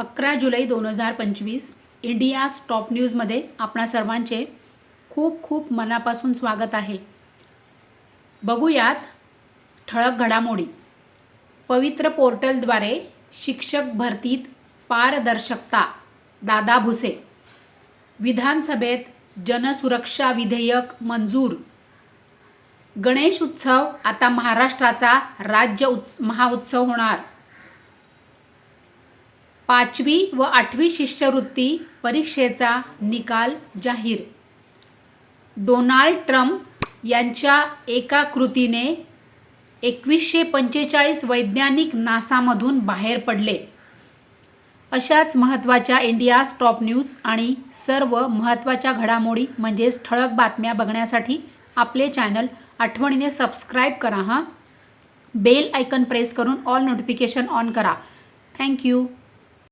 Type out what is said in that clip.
अकरा जुलै दोन हजार पंचवीस इंडिया टॉप न्यूजमध्ये आपणा सर्वांचे खूप खूप मनापासून स्वागत आहे. बघूयात ठळक घडामोडी. पवित्र पोर्टलद्वारे शिक्षक भरतीत पारदर्शकता दादा भुसे. विधानसभेत जनसुरक्षा विधेयक मंजूर. गणेश उत्सव आता महाराष्ट्राचा राज्य उत्स महाउत्सव होणार. पाचवी व आठवी शिष्यवृत्ती परीक्षेचा निकाल जाहीर. डोनाल्ड ट्रम्प यांच्या एका कृतीने एकवीसशे पंचेचाळीस वैज्ञानिक नासामधून बाहेर पडले. अशाच महत्त्वाच्या इंडिया टॉप न्यूज आणि सर्व महत्त्वाच्या घडामोडी म्हणजेच ठळक बातम्या बघण्यासाठी आपले चॅनल आठवणीने सबस्क्राईब करा हां. बेल आयकन प्रेस करून ऑल नोटिफिकेशन ऑन करा. Thank you